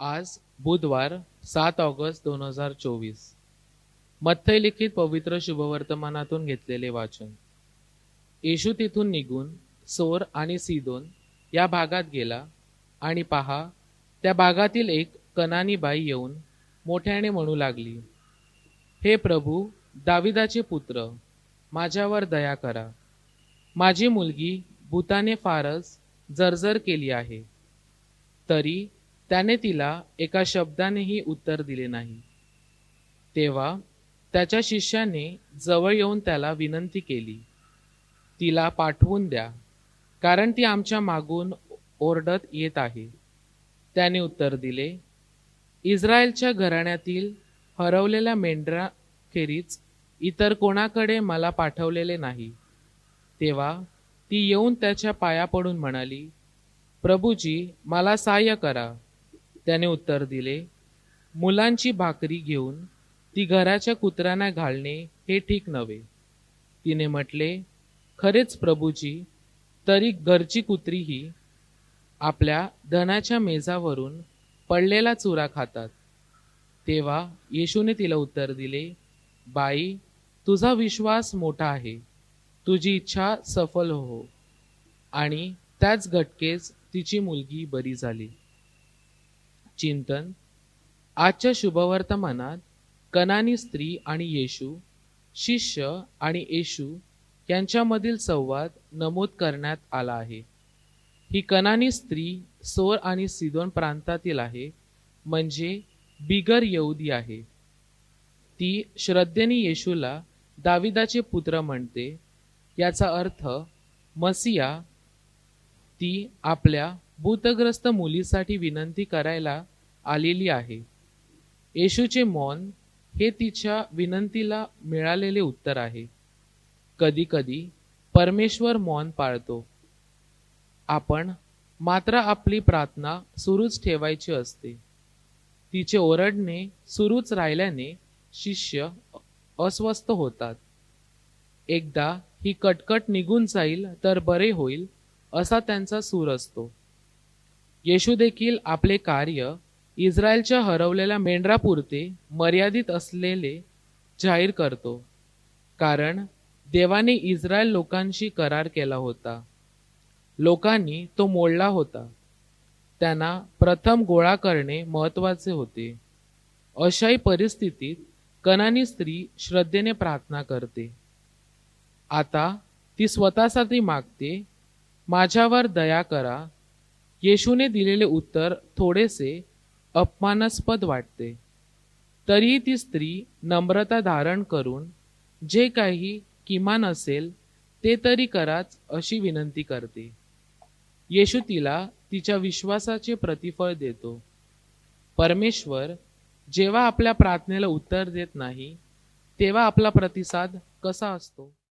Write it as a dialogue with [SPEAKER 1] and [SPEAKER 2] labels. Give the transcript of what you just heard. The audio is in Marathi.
[SPEAKER 1] आज बुधवार सात ऑगस्ट दोन हजार चोवीस. मथ्थय लिखित पवित्र शुभवर्तमानातून घेतलेले वाचन. येशू तिथून निघून सोर आणि सिदोन या भागात गेला आणि पहा त्या भागातील एक कनानी बाई येऊन मोठ्याने म्हणू लागली हे प्रभू दाविदाचे पुत्र माझ्यावर दया करा. माझी मुलगी भूताने फारच जर्जर केली आहे. तरी त्याने तिला एका शब्दानेही उत्तर दिले नाही. तेव्हा त्याच्या शिष्याने जवळ येऊन त्याला विनंती केली. तिला पाठवून द्या कारण ती आमच्या मागून ओरडत येत आहे. त्याने उत्तर दिले इस्रायलच्या घराण्यातील हरवलेल्या मेंढराखेरीज इतर कोणाकडे मला पाठवलेले नाही. तेव्हा ती येऊन त्याच्या पाया पडून म्हणाली प्रभूजी मला सहाय्य करा. त्याने उत्तर दिले मुलांची भाकरी घेऊन ती घराच्या कुत्र्यांना घालणे हे ठीक नव्हे. तिने म्हटले खरेच प्रभूजी तरी घरची कुत्रीही आपल्या धनाच्या मेजावरून पडलेला चुरा खातात. तेव्हा येशूने तिला उत्तर दिले बाई तुझा विश्वास मोठा आहे. तुझी इच्छा सफल हो. आणि त्याच घटकेस तिची मुलगी बरी झाली. चिंतन आजच्या शुभवर्तमानात कनानी स्त्री आणि येशू शिष्य आणि येशू यांच्यामधील संवाद नमूद करण्यात आला आहे. ही कनानी स्त्री सोर आणि सिदोन प्रांतातील आहे म्हणजे बिगर यहुदी आहे. ती श्रद्धेने येशूला दाविदाचे पुत्र म्हणते याचा अर्थ मसिया ती आपल्या भूतग्रस्त मुलीसाठी विनंती करायला आलेली आहे. येशूचे मौन हे तिच्या विनंतीला मिळालेले उत्तर आहे. कधीकधी परमेश्वर मौन पाळतो. आपण मात्र आपली प्रार्थना सुरूच ठेवायची असते. तिचे ओरडणे सुरूच राहिल्याने शिष्य अस्वस्थ होतात. एकदा ही कटकट निघून जाईल तर बरे होईल असा त्यांचा सूर असतो. येशू देखील आपले कार्य इस्रायलच्या हरवलेल्या मेंढरापुरते मर्यादित असलेले जाहीर करतो. कारण देवाने इस्रायल लोकांशी करार केला होता. लोकांनी तो मोडला होता. त्यांना प्रथम गोळा करणे महत्त्वाचे होते. अशाही परिस्थितीत कनानी स्त्री श्रद्धेने प्रार्थना करते. आता ती स्वतःसाठी मागते माझ्यावर दया करा येशूने दिलेले उत्तर थोडेसे अपमानास्पद वाटते. तरीही ती स्त्री नम्रता धारण करून जे काही किमान असेल ते तरी कराच अशी विनंती करते. येशू तिला तिच्या विश्वासाचे प्रतिफळ देतो. परमेश्वर जेव्हा आपल्या प्रार्थनेला उत्तर देत नाही तेव्हा आपला प्रतिसाद कसा असतो?